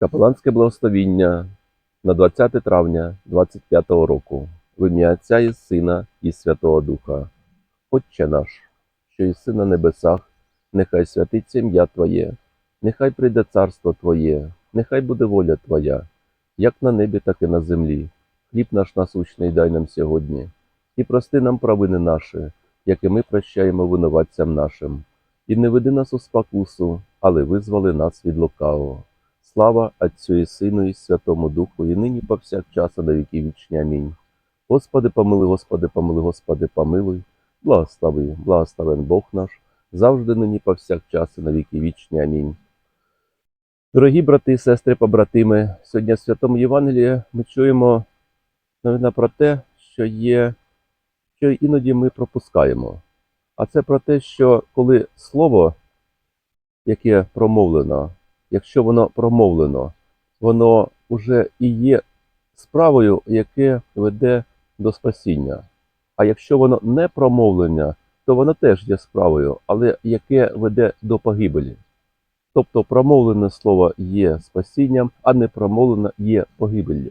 Капеланське благословіння на 20 травня 25 року в ім'я Отця і Сина і Святого Духа. Отче наш, що єси на небесах, нехай святиться ім'я Твоє, нехай прийде царство Твоє, нехай буде воля Твоя, як на небі, так і на землі. Хліб наш насущний дай нам сьогодні, і прости нам провини наші, як і ми прощаємо винуватцям нашим. І не веди нас у спокусу, але визволи нас від лукавого. Слава Отцю і Сину, і Святому Духу, і нині повсякчас, і на віки вічні. Амінь. Господи, помилуй, Господи, помилуй, Господи, помилуй, благослови, благословен Бог наш, завжди нині повсякчас, і на віки вічні. Амінь. Дорогі брати сестри, побратими, сьогодні в Святому Євангелії ми чуємо новина про те, що є, що іноді ми пропускаємо. А це про те, що коли слово, яке промовлено, якщо воно промовлено, воно вже і є справою, яке веде до спасіння. А якщо воно не промовлення, то воно теж є справою, але яке веде до погибелі. Тобто промовлене слово є спасінням, а не промовлене є погибеллю.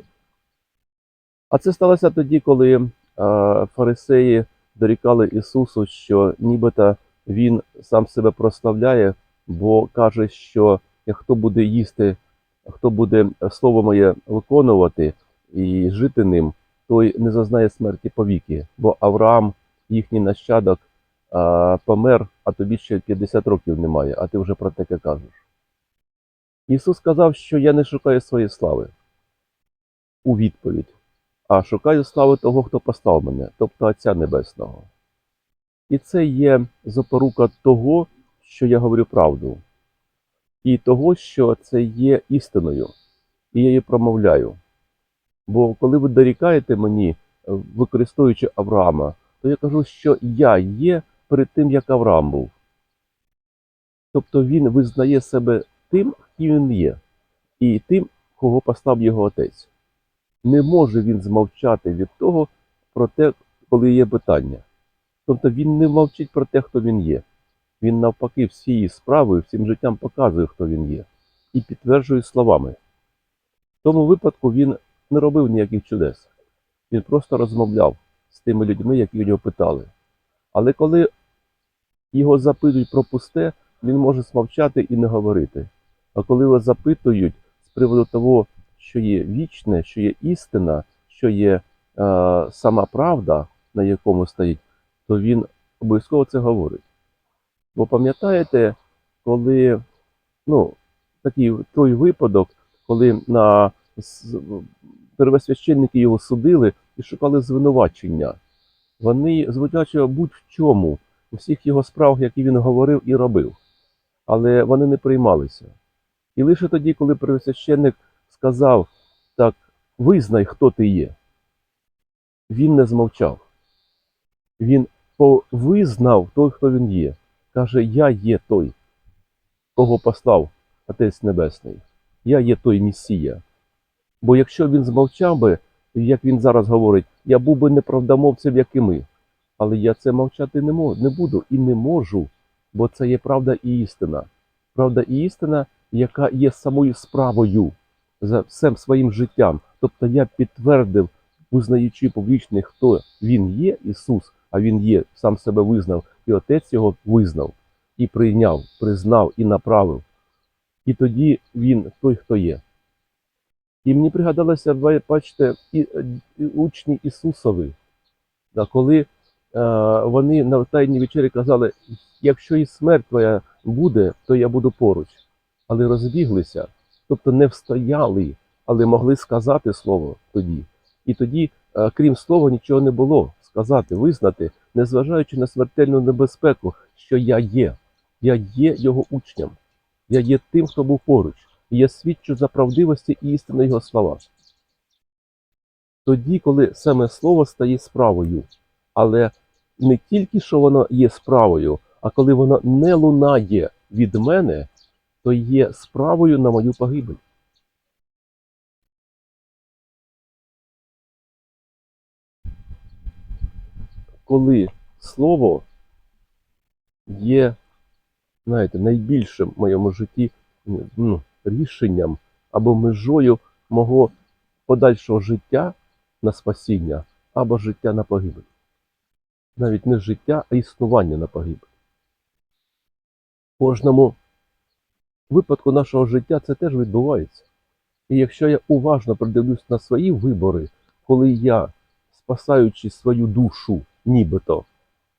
А це сталося тоді, коли е, фарисеї дорікали Ісусу, що нібито Він сам себе прославляє, бо каже, що як хто буде їсти, хто буде слово моє виконувати і жити ним, той не зазнає смерті повіки, бо Авраам, їхній нащадок, помер, а тобі ще 50 років немає, а ти вже про таке кажеш. Ісус сказав, що я не шукаю своєї слави у відповідь, а шукаю слави того, хто послав мене, тобто Отця Небесного. І це є запорука того, що я говорю правду, і того, що це є істиною, і я її промовляю. Бо коли ви дорікаєте мені, е, використовуючи Авраама, то я кажу, що я є перед тим, як Авраам був. Тобто він визнає себе тим, ким він є, і тим, кого послав його отець. Не може він змовчати від того про те, коли є питання. Тобто він не мовчить про те, хто він є. Він навпаки всією справою, всім життям показує, хто він є, і підтверджує словами. В тому випадку він не робив ніяких чудес. Він просто розмовляв з тими людьми, які у нього питали. Але коли його запитують про пусте, він може смовчати і не говорити. А коли його запитують з приводу того, що є вічне, що є істина, що є е, сама правда, на якому стоїть, то він обов'язково це говорить. Бо пам'ятаєте, коли ну, такий той випадок, коли на первосвященники його судили і шукали звинувачення. Вони звинувачували будь-в чому, у всіх його справах, які він говорив і робив. Але вони не приймалися. І лише тоді, коли первосвященник сказав, так, визнай, хто ти є, він не змовчав. Він повизнав той, хто він є. Каже, я є той, кого послав Отець Небесний. Я є той Месія. Бо якщо він змовчав би, як він зараз говорить, я був би неправдомовцем, як і ми. Але я це мовчати не, мо- не буду і не можу, бо це є правда і істина. Правда і істина, яка є самою справою за всім своїм життям. Тобто я підтвердив, визнаючи публічно, хто він є, Ісус, а він є, сам себе визнав, і Отець його визнав, і прийняв, признав і направив. І тоді він той, хто є. І мені пригадалося, бачите, і, і учні Ісусови, коли е, вони на Тайній вечері казали, якщо і смерть твоя буде, то я буду поруч. Але розбіглися, тобто не встояли, але могли сказати слово тоді. І тоді, е, крім слова, нічого не було сказати, визнати, незважаючи на смертельну небезпеку, що я є. Я є його учнем. Я є тим, хто був поруч. І я свідчу за правдивості і істини його слова. Тоді, коли саме слово стає справою, але не тільки що воно є справою, а коли воно не лунає від мене, то є справою на мою погибель. Коли слово є, знаєте, найбільшим в моєму житті ну, рішенням або межою мого подальшого життя на спасіння, або життя на погибель. Навіть не життя, а існування на погибель. Кожному випадку нашого життя це теж відбувається. І якщо я уважно придивлюсь на свої вибори, коли я, спасаючи свою душу, нібито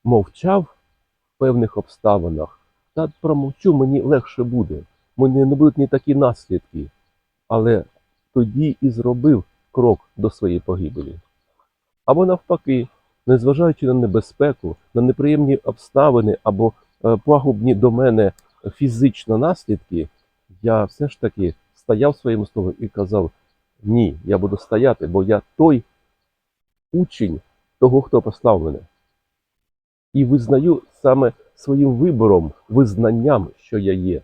мовчав в певних обставинах, та промовчу, мені легше буде. Мені не будуть ні такі наслідки. Але тоді і зробив крок до своєї погибелі. Або навпаки, незважаючи на небезпеку, на неприємні обставини або е, пагубні до мене фізично наслідки, я все ж таки стояв своєму слові і казав: ні, я буду стояти, бо я той учень того, хто послав мене. І визнаю саме своїм вибором, визнанням, що я є,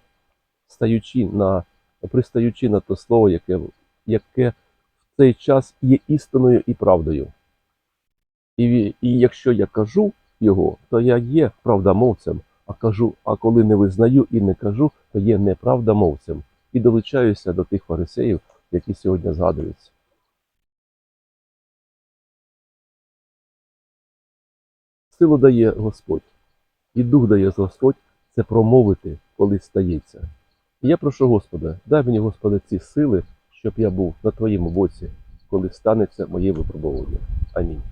стаючи на, пристаючи на те слово, яке, яке в цей час є істиною і правдою. І, і якщо я кажу його, то я є правдомовцем, а кажу, а коли не визнаю і не кажу, то є неправдомовцем. І долучаюся до тих фарисеїв, які сьогодні згадуються. Силу дає Господь, і дух дає Господь це промовити, коли стається. І я прошу Господа, дай мені, Господи, ці сили, щоб я був на Твоєму боці, коли станеться моє випробування. Амінь.